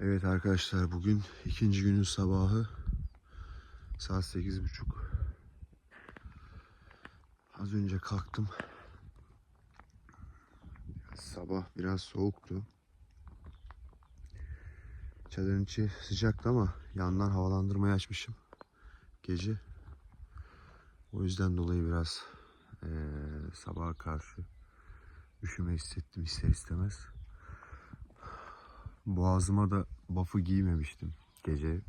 Evet arkadaşlar bugün ikinci günün sabahı saat sekiz buçuk. Az önce kalktım. Sabah biraz soğuktu. Çadırın içi sıcaktı ama yandan havalandırmayı açmışım. Gece. O yüzden dolayı biraz eee sabaha karşı üşüme hissettim ister istemez. Boğazıma da buff'ı giymemiştim gece.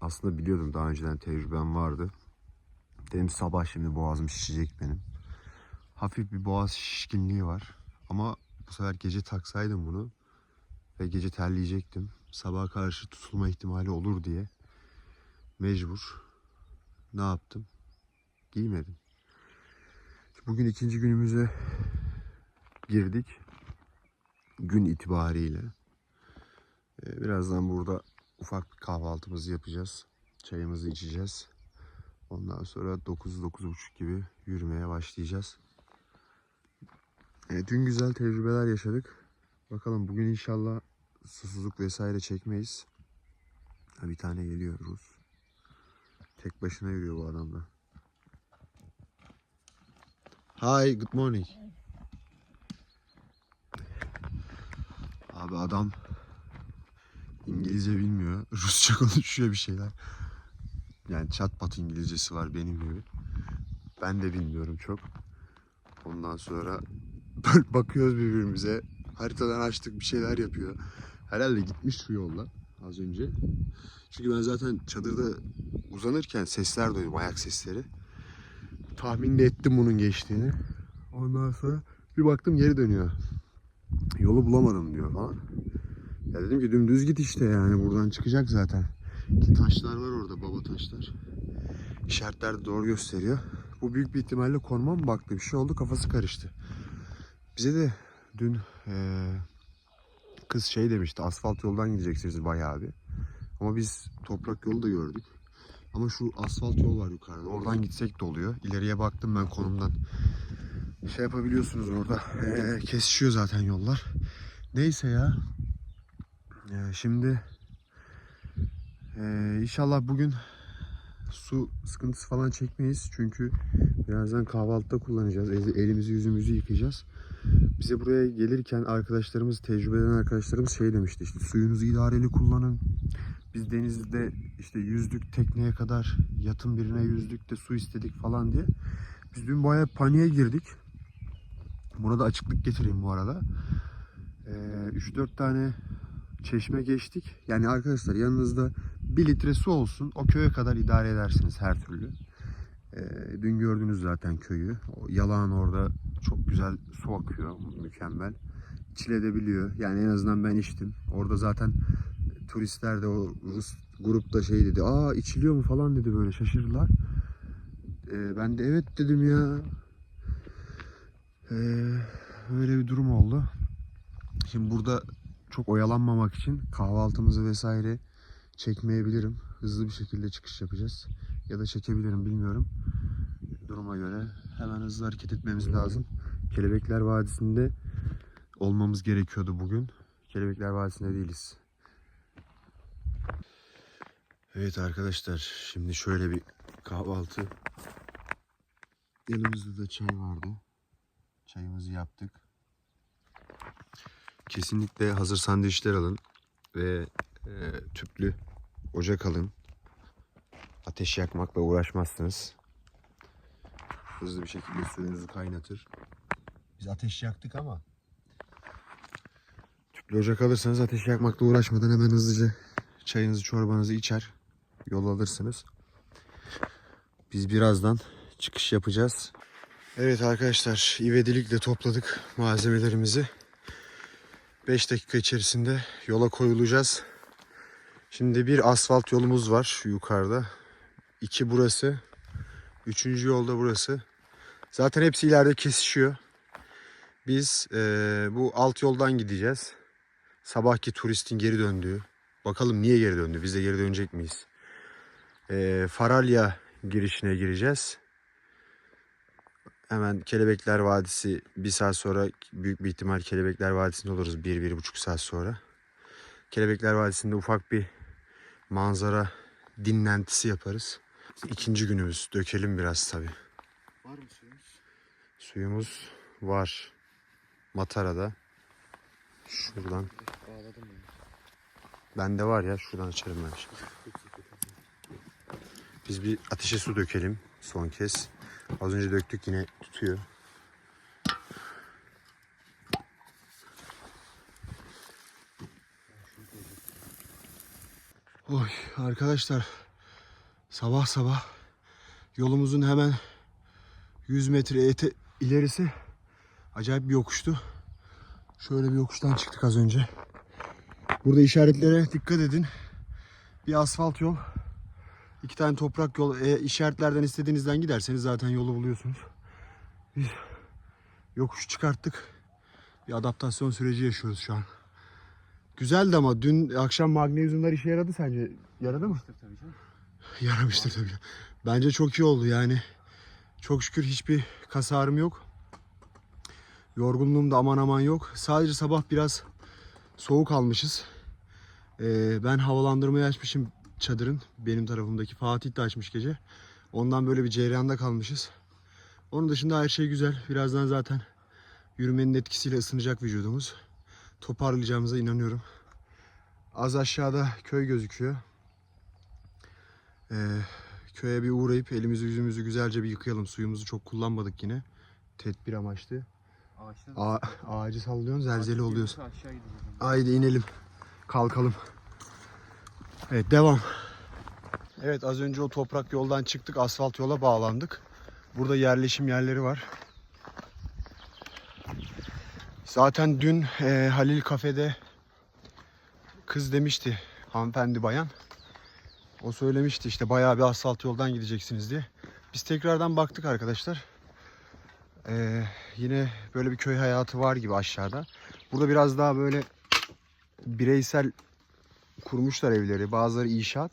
Aslında biliyordum daha önceden tecrübem vardı. Dedim sabah şimdi boğazım şişecek benim. Hafif bir boğaz şişkinliği var. Ama bu sefer gece taksaydım bunu ve gece terleyecektim. Sabaha karşı tutulma ihtimali olur diye mecbur ne yaptım? Giymedim. Bugün ikinci günümüze girdik. Gün itibariyle. Ee, Birazdan burada ufak bir kahvaltımızı yapacağız. Çayımızı içeceğiz. Ondan sonra 9-9.30 gibi yürümeye başlayacağız. Ee, dün güzel tecrübeler yaşadık. Bakalım bugün inşallah susuzluk vesaire çekmeyiz. Ha, bir tane geliyor Rus. Tek başına yürüyor bu adam da. Hi, good morning. Abi adam İngilizce bilmiyor. Rusça konuşuyor bir şeyler. Yani çat pat İngilizcesi var benim gibi. Ben de bilmiyorum çok. Ondan sonra bakıyoruz birbirimize. Haritadan açtık bir şeyler yapıyor. Herhalde gitmiş şu yolla az önce. Çünkü ben zaten çadırda uzanırken sesler duydum ayak sesleri. Tahmin de ettim bunun geçtiğini. Ondan sonra bir baktım geri dönüyor. Yolu bulamadım diyor falan. Ya dedim ki dümdüz git işte yani buradan çıkacak zaten. Ki taşlar var orada baba taşlar. İşaretler de doğru gösteriyor. Bu büyük bir ihtimalle konuma mı baktı bir şey oldu kafası karıştı. Bize de dün eee, kız şey demişti asfalt yoldan gideceksiniz bayağı bir. Ama biz toprak yolu da gördük. Ama şu asfalt yol var yukarıda. Oradan gitsek de oluyor. İleriye baktım ben konumdan. Şey yapabiliyorsunuz orada. Eee, kesişiyor zaten yollar. Neyse ya. Şimdi inşallah bugün su sıkıntısı falan çekmeyiz. Çünkü birazdan kahvaltıda kullanacağız. El- Elimizi yüzümüzü yıkayacağız. Bize buraya gelirken arkadaşlarımız, tecrübe eden arkadaşlarımız şey demişti. işte suyunuzu idareli kullanın. Biz denizde işte yüzdük tekneye kadar yatın birine yüzdük de su istedik falan diye. Biz dün bayağı paniğe girdik. Buna da açıklık getireyim bu arada. Ee, 3-4 tane çeşme geçtik. Yani arkadaşlar yanınızda bir litre su olsun. O köye kadar idare edersiniz her türlü. Ee, dün gördünüz zaten köyü. O yalan orada çok güzel su akıyor. Mükemmel. İçilebiliyor. Yani en azından ben içtim. Orada zaten turistler de o Rus grupta şey dedi. Aa içiliyor mu falan dedi böyle şaşırdılar. Ee, ben de evet dedim ya. Ee, öyle bir durum oldu. Şimdi burada çok oyalanmamak için kahvaltımızı vesaire çekmeyebilirim. Hızlı bir şekilde çıkış yapacağız. Ya da çekebilirim bilmiyorum. Duruma göre hemen hızlı hareket etmemiz lazım. Kelebekler Vadisi'nde olmamız gerekiyordu bugün. Kelebekler Vadisi'nde değiliz. Evet arkadaşlar şimdi şöyle bir kahvaltı. Yanımızda da çay vardı. Çayımızı yaptık. Kesinlikle hazır sandviçler alın ve e, tüplü ocak alın. Ateş yakmakla uğraşmazsınız. Hızlı bir şekilde suyunuzu kaynatır. Biz ateş yaktık ama tüplü ocak alırsanız ateş yakmakla uğraşmadan hemen hızlıca çayınızı çorbanızı içer yol alırsınız. Biz birazdan çıkış yapacağız. Evet arkadaşlar ivedilikle topladık malzemelerimizi. 5 dakika içerisinde yola koyulacağız. Şimdi bir asfalt yolumuz var yukarıda. İki burası. Üçüncü yolda burası. Zaten hepsi ileride kesişiyor. Biz eee, bu alt yoldan gideceğiz. Sabahki turistin geri döndüğü. Bakalım niye geri döndü? Biz de geri dönecek miyiz? Eee Faralya girişine gireceğiz. Hemen Kelebekler Vadisi bir saat sonra büyük bir ihtimal Kelebekler Vadisi'nde oluruz bir, bir buçuk saat sonra. Kelebekler Vadisi'nde ufak bir manzara dinlentisi yaparız. İkinci günümüz. Dökelim biraz tabii. Var mı suyumuz? Suyumuz var. Matara'da. Şuradan. Bağladım ben. Bende var ya şuradan açarım ben. Biz bir ateşe su dökelim son kez. Az önce döktük yine tutuyor. Oy arkadaşlar sabah sabah yolumuzun hemen 100 metre ete ilerisi acayip bir yokuştu. Şöyle bir yokuştan çıktık az önce. Burada işaretlere dikkat edin. Bir asfalt yol. İki tane toprak yol. E, işaretlerden istediğinizden giderseniz zaten yolu buluyorsunuz. Biz yokuş çıkarttık. Bir adaptasyon süreci yaşıyoruz şu an. Güzeldi ama dün akşam magnezyumlar işe yaradı sence? Yaradı mı? Tabii tabii canım. Yaramıştır tabii. Bence çok iyi oldu yani. Çok şükür hiçbir kas ağrım yok. Yorgunluğum da aman aman yok. Sadece sabah biraz soğuk almışız. Ee, ben havalandırmayı açmışım çadırın. Benim tarafımdaki Fatih de açmış gece. Ondan böyle bir cereyanda kalmışız. Onun dışında her şey güzel. Birazdan zaten yürümenin etkisiyle ısınacak vücudumuz. Toparlayacağımıza inanıyorum. Az aşağıda köy gözüküyor. Ee, köye bir uğrayıp elimizi yüzümüzü güzelce bir yıkayalım. Suyumuzu çok kullanmadık yine. Tedbir amaçlı. A- ağacı sallıyorsun zelzele oluyorsun. Haydi inelim. Kalkalım. Evet devam. Evet az önce o toprak yoldan çıktık. Asfalt yola bağlandık. Burada yerleşim yerleri var. Zaten dün e, Halil kafede kız demişti hanımefendi bayan. O söylemişti işte bayağı bir asfalt yoldan gideceksiniz diye. Biz tekrardan baktık arkadaşlar. E, yine böyle bir köy hayatı var gibi aşağıda. Burada biraz daha böyle bireysel kurmuşlar evleri. Bazıları inşaat.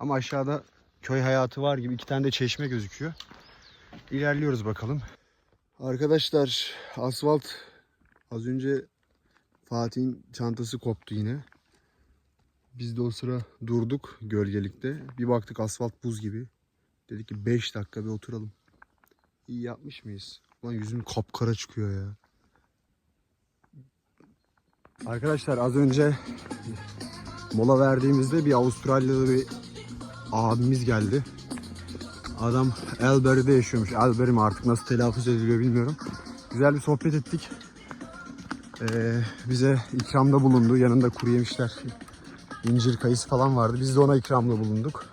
Ama aşağıda köy hayatı var gibi. iki tane de çeşme gözüküyor. İlerliyoruz bakalım. Arkadaşlar asfalt az önce Fatih'in çantası koptu yine. Biz de o sıra durduk gölgelikte. Bir baktık asfalt buz gibi. Dedik ki 5 dakika bir oturalım. İyi yapmış mıyız? Ulan yüzüm kapkara çıkıyor ya. Arkadaşlar az önce mola verdiğimizde bir Avustralyalı bir abimiz geldi. Adam Albury'de yaşıyormuş. Albury mi artık nasıl telaffuz ediliyor bilmiyorum. Güzel bir sohbet ettik. Ee, bize ikramda bulundu. Yanında kuru yemişler, incir kayısı falan vardı. Biz de ona ikramda bulunduk.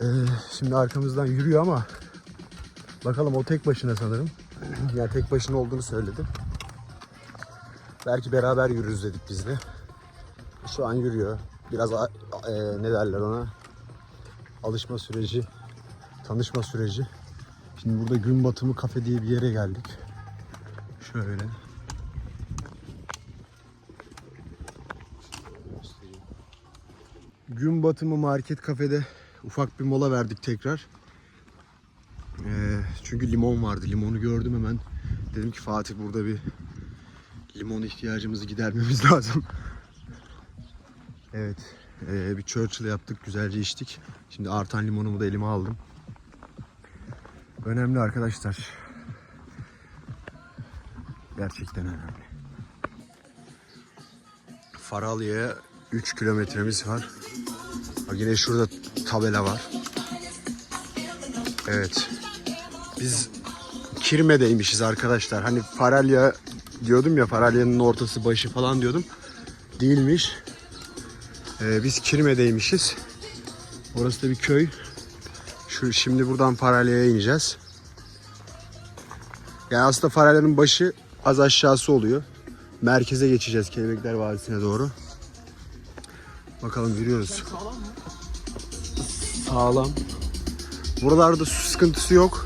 Ee, şimdi arkamızdan yürüyor ama bakalım o tek başına sanırım. Yani tek başına olduğunu söyledi. Belki beraber yürürüz dedik biz de. Şu an yürüyor. Biraz e, ne derler ona? Alışma süreci, tanışma süreci. Şimdi burada gün batımı kafe diye bir yere geldik. Şöyle. Gün batımı market kafede ufak bir mola verdik tekrar. Ee, çünkü limon vardı. Limonu gördüm hemen. Dedim ki Fatih burada bir limon ihtiyacımızı gidermemiz lazım. Evet. eee, bir Churchill yaptık. Güzelce içtik. Şimdi artan limonumu da elime aldım. Önemli arkadaşlar. Gerçekten önemli. Faralya'ya 3 kilometremiz var. Bak yine şurada tabela var. Evet. Biz Kirme'deymişiz arkadaşlar. Hani Faralya diyordum ya Faralya'nın ortası başı falan diyordum. Değilmiş. Ee, biz Kirme'deymişiz. Orası da bir köy. Şu şimdi buradan Faralya'ya ineceğiz. Yani aslında Faralya'nın başı az aşağısı oluyor. Merkeze geçeceğiz Kelebekler Vadisi'ne doğru. Bakalım yürüyoruz. Sağlam. Buralarda su sıkıntısı yok.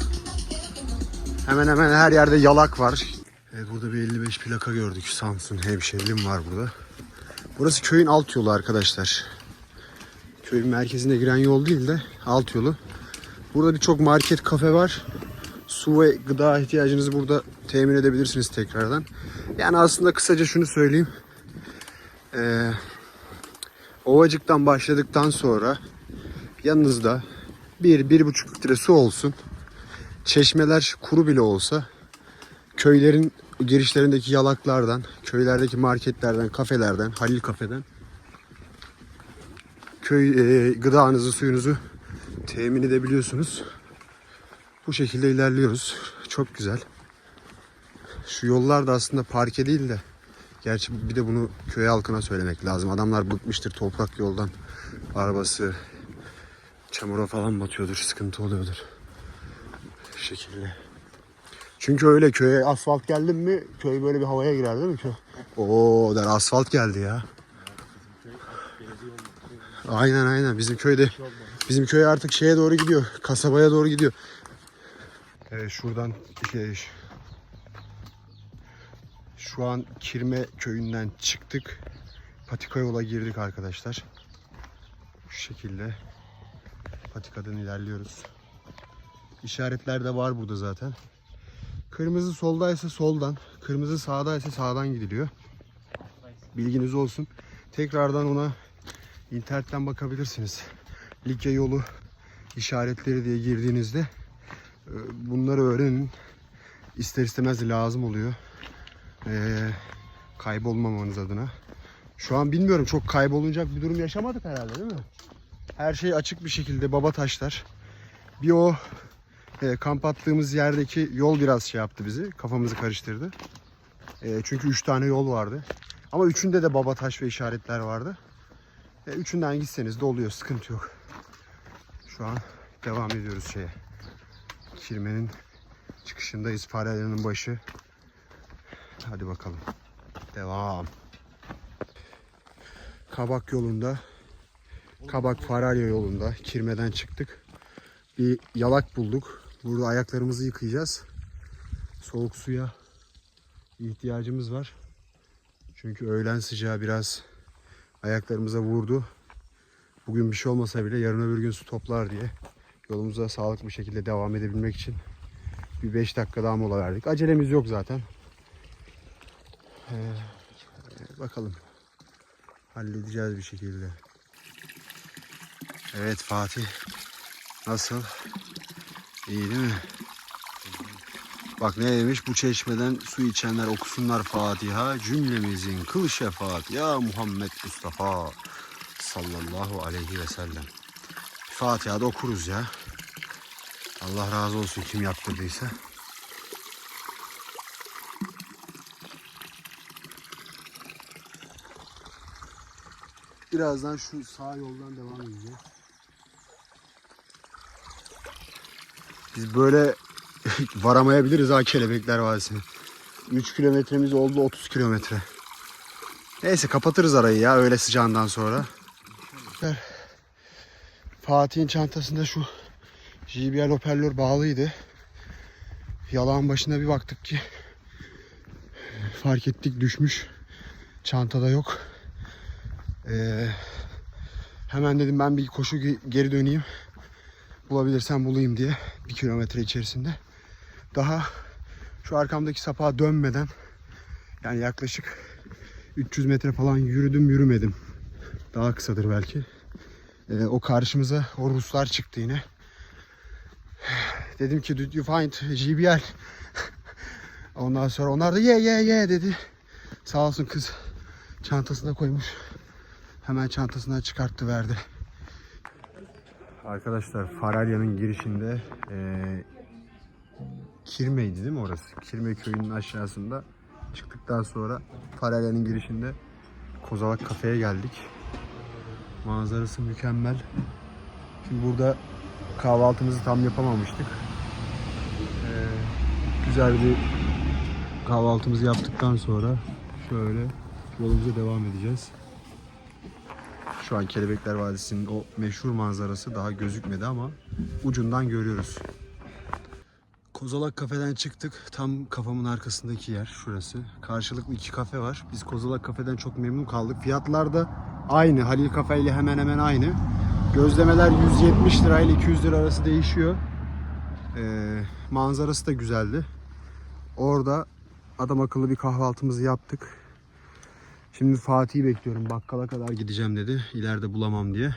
Hemen hemen her yerde yalak var. Evet burada bir 55 plaka gördük. Samsun hemşerilim var burada. Burası köyün alt yolu arkadaşlar. Köyün merkezine giren yol değil de alt yolu. Burada birçok market, kafe var. Su ve gıda ihtiyacınızı burada temin edebilirsiniz tekrardan. Yani aslında kısaca şunu söyleyeyim. Ee, Ovacık'tan başladıktan sonra yanınızda bir, bir buçuk litre su olsun. Çeşmeler kuru bile olsa köylerin girişlerindeki yalaklardan, köylerdeki marketlerden, kafelerden, Halil kafeden köy e, gıdanızı, suyunuzu temin edebiliyorsunuz. Bu şekilde ilerliyoruz. Çok güzel. Şu yollar da aslında parke değil de gerçi bir de bunu köy halkına söylemek lazım. Adamlar bıkmıştır toprak yoldan. Arabası çamura falan batıyordur, sıkıntı oluyordur. Bu şekilde. Çünkü öyle köye asfalt geldi mi köy böyle bir havaya girer değil mi köy? Oo der asfalt geldi ya. Aynen aynen bizim köyde bizim köy artık şeye doğru gidiyor. Kasabaya doğru gidiyor. Evet şuradan şey, şu an Kirme köyünden çıktık. Patika yola girdik arkadaşlar. Şu şekilde patikadan ilerliyoruz. İşaretler de var burada zaten. Kırmızı soldaysa soldan, kırmızı sağdaysa sağdan gidiliyor. Bilginiz olsun. Tekrardan ona internetten bakabilirsiniz. Likya yolu işaretleri diye girdiğinizde e, bunları öğrenin. İster istemez lazım oluyor. Ee, kaybolmamanız adına. Şu an bilmiyorum çok kaybolunacak bir durum yaşamadık herhalde değil mi? Her şey açık bir şekilde baba taşlar. Bir o e, kamp attığımız yerdeki yol biraz şey yaptı bizi. Kafamızı karıştırdı. E, çünkü 3 tane yol vardı. Ama üçünde de baba taş ve işaretler vardı. E, üçünden gitseniz de oluyor. Sıkıntı yok. Şu an devam ediyoruz şeye. Kirmenin çıkışındayız. Farelerin başı. Hadi bakalım. Devam. Kabak yolunda. Kabak Faralya yolunda. Kirmeden çıktık. Bir yalak bulduk. Burada ayaklarımızı yıkayacağız. Soğuk suya ihtiyacımız var. Çünkü öğlen sıcağı biraz ayaklarımıza vurdu. Bugün bir şey olmasa bile yarın öbür gün su toplar diye yolumuza sağlıklı bir şekilde devam edebilmek için bir 5 dakika daha mola verdik. Acelemiz yok zaten. Ee, bakalım. Halledeceğiz bir şekilde. Evet Fatih. Nasıl? İyi değil mi? Bak ne demiş bu çeşmeden su içenler okusunlar Fatiha cümlemizin kıl şefaat ya Muhammed Mustafa sallallahu aleyhi ve sellem. Fatiha'da okuruz ya. Allah razı olsun kim yaptırdıysa. Birazdan şu sağ yoldan devam edeceğiz. Biz böyle varamayabiliriz ha Kelebekler Vadisi'ne. 3 kilometremiz oldu 30 kilometre. Neyse kapatırız arayı ya öyle sıcağından sonra. Fatih'in çantasında şu JBL hoparlör bağlıydı. Yalağın başına bir baktık ki fark ettik düşmüş. Çantada yok. Ee, hemen dedim ben bir koşu ge- geri döneyim. Bulabilirsem bulayım diye bir kilometre içerisinde. Daha şu arkamdaki sapağa dönmeden yani yaklaşık 300 metre falan yürüdüm yürümedim. Daha kısadır belki. Ee, o karşımıza o Ruslar çıktı yine. Dedim ki did you find JBL? Ondan sonra onlar da ye ye ye dedi. Sağ olsun kız çantasına koymuş. Hemen çantasından çıkarttı verdi. Arkadaşlar Faralya'nın girişinde eee Kirme'ydi değil mi orası? Kirme köyünün aşağısında çıktıktan sonra Faralya'nın girişinde Kozalak kafeye geldik. Manzarası mükemmel. Şimdi burada kahvaltımızı tam yapamamıştık. Eee, güzel bir kahvaltımızı yaptıktan sonra şöyle yolumuza devam edeceğiz. Şu an Kelebekler Vadisi'nin o meşhur manzarası daha gözükmedi ama ucundan görüyoruz. Kozalak kafeden çıktık. Tam kafamın arkasındaki yer şurası. Karşılıklı iki kafe var. Biz Kozalak kafeden çok memnun kaldık. Fiyatlar da aynı. Halil kafe ile hemen hemen aynı. Gözlemeler 170 lira ile 200 lira arası değişiyor. Ee, manzarası da güzeldi. Orada adam akıllı bir kahvaltımızı yaptık. Şimdi Fatih'i bekliyorum. Bakkala kadar gideceğim dedi. İleride bulamam diye.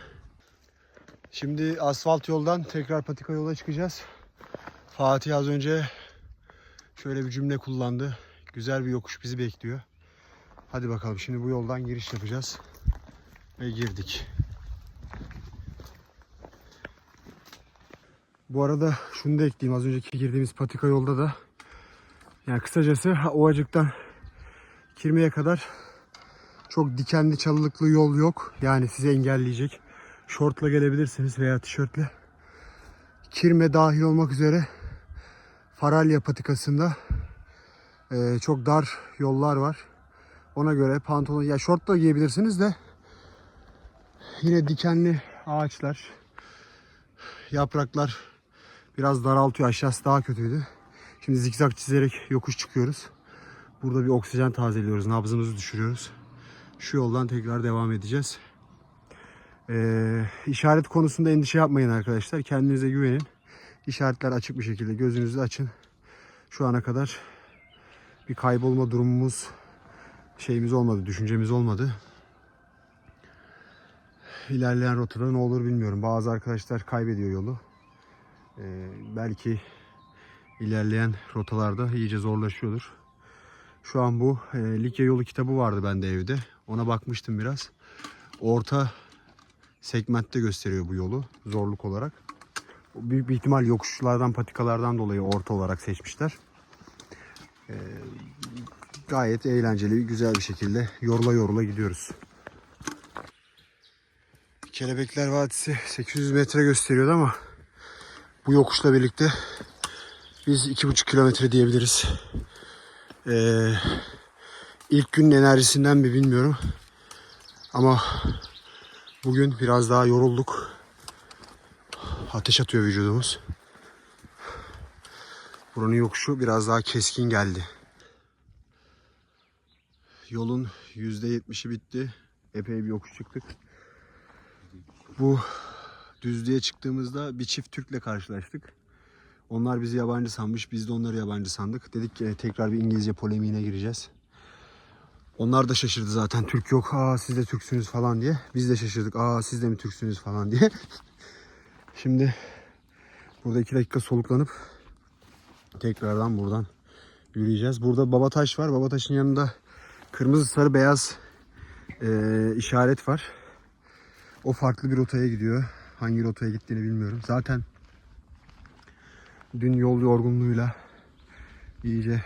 Şimdi asfalt yoldan tekrar patika yola çıkacağız. Fatih az önce şöyle bir cümle kullandı. Güzel bir yokuş bizi bekliyor. Hadi bakalım şimdi bu yoldan giriş yapacağız. Ve girdik. Bu arada şunu da ekleyeyim. Az önceki girdiğimiz patika yolda da yani kısacası Ovacık'tan Kirmi'ye kadar çok dikenli çalılıklı yol yok. Yani sizi engelleyecek. Şortla gelebilirsiniz veya tişörtle. Kirme dahil olmak üzere Faralya patikasında e, çok dar yollar var. Ona göre pantolon ya şort giyebilirsiniz de yine dikenli ağaçlar, yapraklar biraz daraltıyor. Aşağısı daha kötüydü. Şimdi zikzak çizerek yokuş çıkıyoruz. Burada bir oksijen tazeliyoruz. Nabzımızı düşürüyoruz. Şu yoldan tekrar devam edeceğiz. Ee, işaret konusunda endişe yapmayın arkadaşlar. Kendinize güvenin. İşaretler açık bir şekilde gözünüzü açın. Şu ana kadar bir kaybolma durumumuz şeyimiz olmadı, düşüncemiz olmadı. İlerleyen rotada ne olur bilmiyorum. Bazı arkadaşlar kaybediyor yolu. Ee, belki ilerleyen rotalarda iyice zorlaşıyordur. Şu an bu e, Likya yolu kitabı vardı bende evde. Ona bakmıştım biraz. Orta segmentte gösteriyor bu yolu zorluk olarak. Büyük bir ihtimal yokuşlardan, patikalardan dolayı orta olarak seçmişler. Ee, gayet eğlenceli, güzel bir şekilde yorula yorula gidiyoruz. Kelebekler Vadisi 800 metre gösteriyordu ama bu yokuşla birlikte biz 2,5 kilometre diyebiliriz. Ee, ilk günün enerjisinden mi bilmiyorum. Ama bugün biraz daha yorulduk. Ateş atıyor vücudumuz. Buranın yokuşu biraz daha keskin geldi. Yolun %70'i bitti. Epey bir yokuş çıktık. Bu düzlüğe çıktığımızda bir çift Türk'le karşılaştık. Onlar bizi yabancı sanmış, biz de onları yabancı sandık. Dedik ki tekrar bir İngilizce polemiğine gireceğiz. Onlar da şaşırdı zaten. Türk yok, aa siz de Türksünüz falan diye. Biz de şaşırdık, aa siz de mi Türksünüz falan diye. Şimdi burada iki dakika soluklanıp tekrardan buradan yürüyeceğiz. Burada Babataş var. Babataş'ın yanında kırmızı, sarı, beyaz eee, işaret var. O farklı bir rotaya gidiyor. Hangi rotaya gittiğini bilmiyorum. Zaten dün yol yorgunluğuyla iyice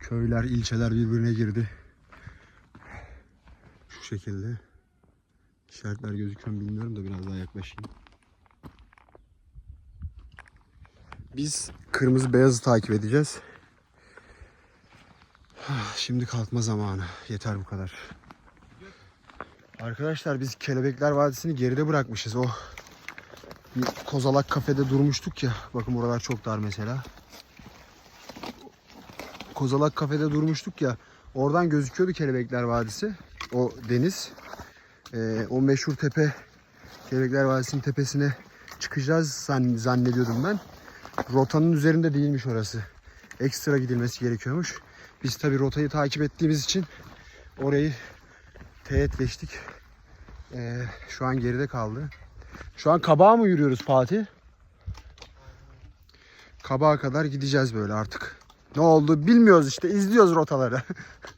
köyler, ilçeler birbirine girdi. Şekilde. İşaretler gözüküyor mu bilmiyorum da biraz daha yaklaşayım. Biz kırmızı beyazı takip edeceğiz. Şimdi kalkma zamanı. Yeter bu kadar. Arkadaşlar biz Kelebekler Vadisi'ni geride bırakmışız. O bir Kozalak kafede durmuştuk ya. Bakın buralar çok dar mesela. Kozalak kafede durmuştuk ya. Oradan gözüküyordu Kelebekler Vadisi. O deniz. Ee, o meşhur tepe Kelebekler Vadisi'nin tepesine çıkacağız zann- zannediyordum ben. Rotanın üzerinde değilmiş orası. Ekstra gidilmesi gerekiyormuş. Biz tabi rotayı takip ettiğimiz için orayı teğetleştik. Ee, şu an geride kaldı. Şu an kabağa mı yürüyoruz Fatih? Kabağa kadar gideceğiz böyle artık. Ne oldu bilmiyoruz işte izliyoruz rotaları.